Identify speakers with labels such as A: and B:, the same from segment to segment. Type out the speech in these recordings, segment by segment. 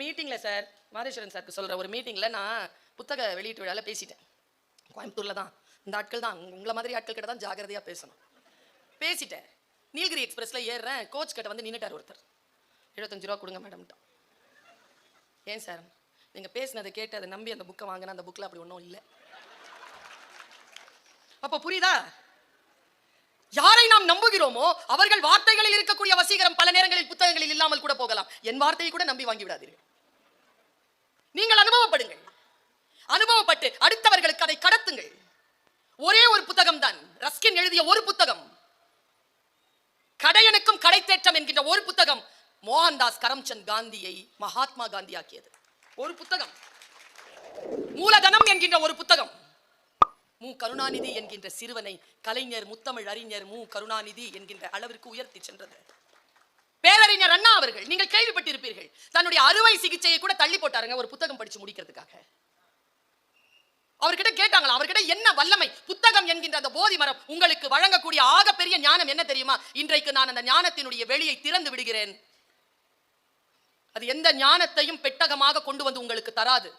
A: மீட்டிங்கில் சார் மாதேஸ்வரன் சாருக்கு சொல்கிற ஒரு மீட்டிங்கில் நான் புத்தக வெளியீட்டு விழாவில் பேசிட்டேன். கோயம்புத்தூரில் தான். இந்த ஆட்கள் தான். உங்களை மாதிரி ஆட்கள் கிட்ட தான் ஜாகிரதையாக பேசணும். பேசிட்டேன். நீலகிரி எக்ஸ்பிரஸில் ஏறுறேன். கோச் கிட்ட வந்து நின்றுட்டார் ஒருத்தர். எழுபத்தஞ்சு ரூபா கொடுங்க மேடம்ட்டான் ஏன் சார் நீங்கள் பேசினதை கேட்டு அதை நம்பி அந்த புக்கை வாங்கினா அந்த புக்கில் அப்படி ஒன்றும் இல்லை. அப்போ புரியுதா? யாரை நாம் நம்புகிறோமோ அவர்கள் வார்த்தைகளில் இருக்கக்கூடிய வசீகரம் பல நேரங்களில் புத்தகங்களில் இல்லாமல் கூட போகலாம். என் வார்த்தையை கூட நம்பி வாங்கி விடாதீர்கள். நீங்கள் அனுபவப்படுங்கள். அனுபவப்பட்டு அடுத்தவர்களுக்கு அதை கடத்துங்கள். ஒரே ஒரு புத்தகம் தான் ரஸ்கின் எழுதிய ஒரு புத்தகம். கடையனுக்கும் கடைத்தேற்றம் என்கின்ற ஒரு புத்தகம் மோகன்தாஸ் கரம்சந்த் காந்தியை மகாத்மா காந்தி ஆக்கியது ஒரு புத்தகம். மூலதனம் என்கின்ற ஒரு புத்தகம். மு கருணாநிதி என்கின்ற சிறுவனை கலைஞர் முத்தமிழ் அறிஞர் மு கருணாநிதி என்கின்ற அளவிற்கு உயர்த்தி சென்றது. பேரறிஞர் அண்ணா அவர்கள் நீங்கள் கேள்விப்பட்டிருப்பீர்கள் தன்னுடைய அறுவை சிகிச்சையை கூட தள்ளி போட்டாருங்க ஒரு புத்தகம் படிச்சு முடிக்கிறதுக்காக. அவர்கிட்ட கேட்டாங்களா அவர்கிட்ட என்ன வல்லமை புத்தகம் என்கின்ற அந்த போதி மரம் உங்களுக்கு வழங்கக்கூடிய ஆகப்பெரிய ஞானம் என்ன தெரியுமா? இன்றைக்கு நான் அந்த ஞானத்தினுடைய வெளியை திறந்து விடுகிறேன். அது எந்த ஞானத்தையும் பெட்டகமாக கொண்டு வந்து உங்களுக்கு தராது.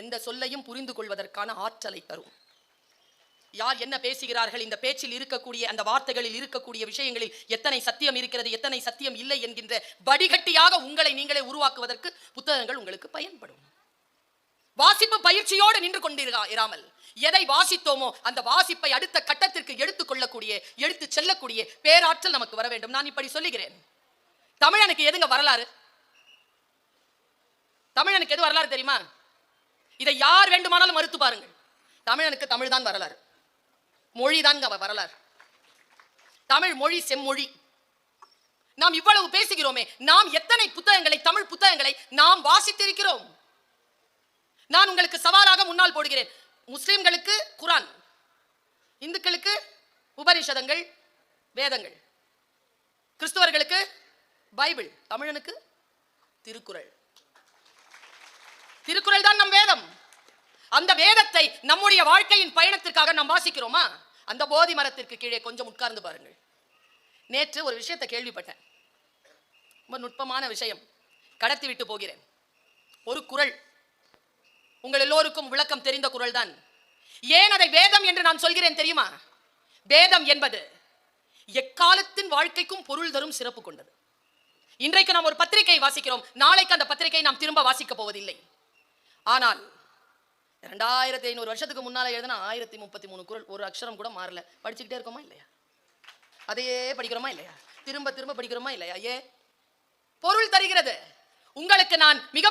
A: எந்த சொல்லையும் புரிந்து கொள்வதற்கான ஆற்றலை தரும். யார் என்ன பேசுகிறார்கள்? இந்த பேச்சில் இருக்கக்கூடிய அந்த வார்த்தைகளில் இருக்கக்கூடிய விஷயங்களில் எத்தனை சத்தியம் இருக்கிறது எத்தனை சத்தியம் இல்லை என்கின்ற வடிகட்டியாக உங்களை நீங்களே உருவாக்குவதற்கு புத்தகங்கள் உங்களுக்கு பயன்படும். வாசிப்பு பயிற்சியோடு நின்று கொண்டிருக்கா இராமல்? எதை வாசித்தோமோ அந்த வாசிப்பை அடுத்த கட்டத்திற்கு எடுத்துக் கொள்ளக்கூடிய எடுத்து செல்லக்கூடிய பேராற்றல் நமக்கு வர வேண்டும். நான் இப்படி சொல்லுகிறேன். தமிழனுக்கு எதுங்க வரலாறு? தமிழனுக்கு எது வரலாறு தெரியுமா? இதை யார் வேண்டுமானாலும் மறுத்து பாருங்கள். தமிழனுக்கு தமிழ் தான் வரலாறு. மொழிதான் வரலாறு. தமிழ் மொழி செம்மொழி. நாம் இவ்வளவு பேசுகிறோமே நாம் எத்தனை புத்தகங்களை தமிழ் புத்தகங்களை நாம் வாசித்திருக்கிறோம்? நான் உங்களுக்கு சவாலாக முன்னால் போடுகிறேன். முஸ்லிம்களுக்கு குரான் இந்துக்களுக்கு உபனிஷதங்கள் வேதங்கள் கிறிஸ்துவர்களுக்கு பைபிள் தமிழனுக்கு திருக்குறள். திருக்குறள் தான் அந்த வேதத்தை நம்முடைய வாழ்க்கையின் பயணத்திற்காக நாம் வாசிக்கிறோமா? அந்த போதி மரத்திற்கு கீழே கொஞ்சம் உட்கார்ந்து பாருங்கள். நேற்று ஒரு விஷயத்தை கேள்விப்பட்டேன். ரொம்ப நுட்பமான விஷயம். கடத்தி விட்டு போகிறேன். ஒரு குறள் உங்கள் எல்லோருக்கும் விளக்கம் தெரிந்த குரல் தான் ஏன் அதை வேதம் என்று நான் சொல்கிறேன் தெரியுமா? வேதம் என்பது எக்காலத்தின் வாழ்க்கைக்கும் பொருள் தரும் சிறப்பு கொண்டது. இன்றைக்கு நாம் ஒரு பத்திரிகை வாசிக்கிறோம். நாளைக்கு அந்த பத்திரிகை நாம் திரும்ப வாசிக்க போவதில்லை. ஆனால் ரெண்டாயிரத்தி ஐநூறு வருஷத்துக்கு முன்னால எழுதின ஆயிரத்தி முப்பத்தி மூணு குரல் ஒரு அக்ஷரம் கூட மாறல. படிச்சுக்கிட்டே இருக்கோமா இல்லையா? அதையே படிக்கிறோமா இல்லையா? திரும்ப திரும்ப படிக்கிறோமா இல்லையா? ஏ பொருள் தருகிறது. உங்களுக்கு நான் மிக